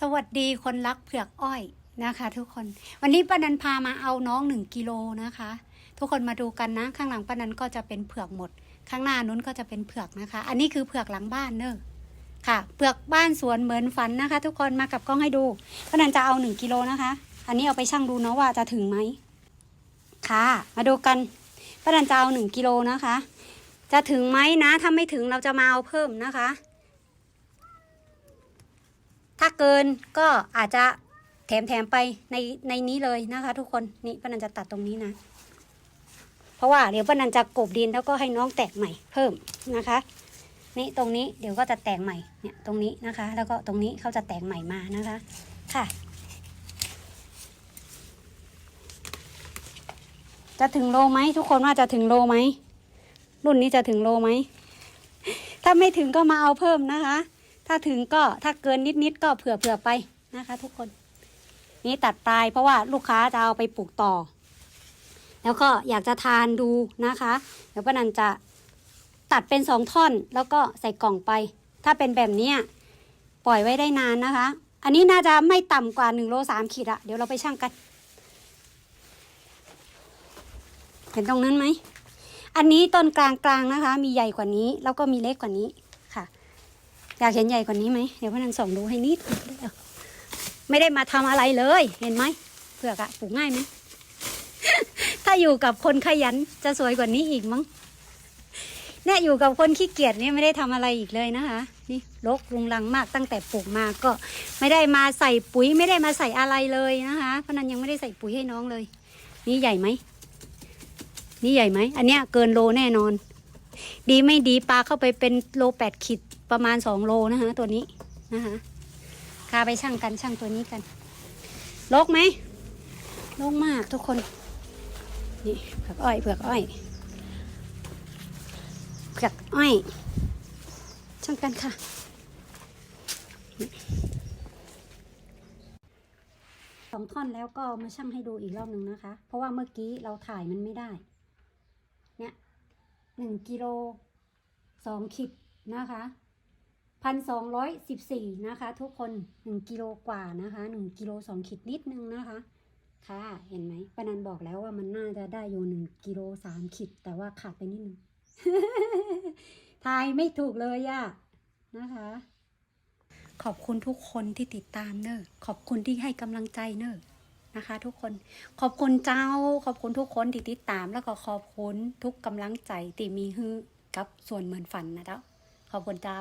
สวัสดีคนรักเผือกอ้อยนะคะ ทุกคน วันนี้ป้านันพามาเอาน้องหนึ่งกิโลนะคะ ทุกคนมาดูกันนะ ข้างหลังป้านันก็จะเป็นเผือกหมด ข้างหน้านู้นก็จะเป็นเผือกนะคะ อันนี้คือเผือกหลังบ้านเนอะค่ะ เผือกบ้านสวนเหมือนฝันนะคะ ทุกคนมากับกล้องให้ดูป้านันจะเอาหนึ่งกิโลนะคะ อันนี้เอาไปชั่งดูเนาะว่าจะถึงไหมค่ะ มาดูกันป้านันจะเอาหนึ่งกิโลนะคะ จะถึงไหมนะถ้าไม่ถึงเราจะมาเอาเพิ่มนะคะ ถ้าเกินก็อาจจะแถมแถมไปในในนี้เลยนะคะ ทุกคนนี่ป้านันจะตัดตรงนี้นะ เพราะว่าเดี๋ยวป้านันจะกบดินแล้วก็ให้น้องแตกใหม่เพิ่มนะคะ นี่ตรงนี้เดี๋ยวก็จะแตกใหม่เนี่ยตรงนี้นะคะ แล้วก็ตรงนี้เขาจะแตกใหม่มานะคะค่ะจะถึงโลไหมทุกคนว่าจะถึงโลไหมรุ่นนี้จะถึงโลไหมถ้าไม่ถึงก็มาเอาเพิ่มนะคะ ถ้าถึงก็ถ้าเกินนิดๆก็เผื่อเผื่อๆไปนะคะ ทุกคน นี่ตัดปลายเพราะว่าลูกค้าจะเอาไปปลูกต่อ แล้วก็อยากจะทานดูนะคะ เดี๋ยวป้านันจะตัดเป็นสองท่อนแล้วก็ใส่กล่องไป ถ้าเป็นแบบนี้ปล่อยไว้ได้นานนะคะ อันนี้น่าจะไม่ต่ำกว่าหนึ่งโลสามขีดอะเดี๋ยวเราไปชั่งกัน เห็นตรงนั้นไหม อันนี้ต้นกลางๆนะคะ มีใหญ่กว่านี้ แล้วก็มีเล็กกว่านี้ อยากเห็นใหญ่กว่านี้ไหมเดี๋ยวพนันส่องดูให้นิดไม่ได้มาทำอะไรเลย เห็นไหมเผือกอะปลูกง่ายไหมถ้าอยู่กับคนขยันจะสวยกว่านี้อีกมั้งเนี่ยอยู่กับคนขี้เกียจเนี่ยไม่ได้ทำอะไรอีกเลยนะคะ นี่รกรุงรังมากตั้งแต่ปลูกมาก็ไม่ได้มาใส่ปุ๋ยไม่ได้มาใส่อะไรเลยนะคะเพราะนั้นยังไม่ได้ใส่ปุ๋ยให้น้องเลย นี่ใหญ่ไหมนี่ใหญ่ไหมอันเนี้ยเกินโลแน่นอน ดีไม่ดีปลาเข้าไปเป็นโลแปดขีด ประมาณสองโลนะคะตัวนี้นะคะพาไปช่างกันช่างตัวนี้กันลกไหมลกมากทุกคน นี่เผือกอ้อยเผือกอ้อยเผือกอ้อยช่างกันค่ะสองท่อนแล้วก็มาช่างให้ดูอีกรอบหนึ่งนะคะ เพราะว่าเมื่อกี้เราถ่ายมันไม่ได้ เนี่ยหนึ่งกิโลสองขีดนะคะ พันสองร้อยสิบสี่นะคะ ทุกคนหนึ่งกิโลกว่านะคะหนึ่งกิโลสองขีดนิดนึงนะคะ ค่ะ เห็นไหมปนันบอกแล้วว่ามันน่าจะได้อยู่หนึ่งกิโลสามขีด แต่ว่าขาดไปนิดนึง ทายไม่ถูกเลยอะนะคะ ขอบคุณทุกคนที่ติดตามเนอะขอบคุณที่ให้กำลังใจเนอะนะคะ ทุกคน ขอบคุณเจ้า ขอบคุณทุกคนที่ติดตาม แล้วก็ขอบคุณทุกกำลังใจที่มีฮือกับส่วนเหมือนฝันนะเจ้า ขอบคุณเจ้า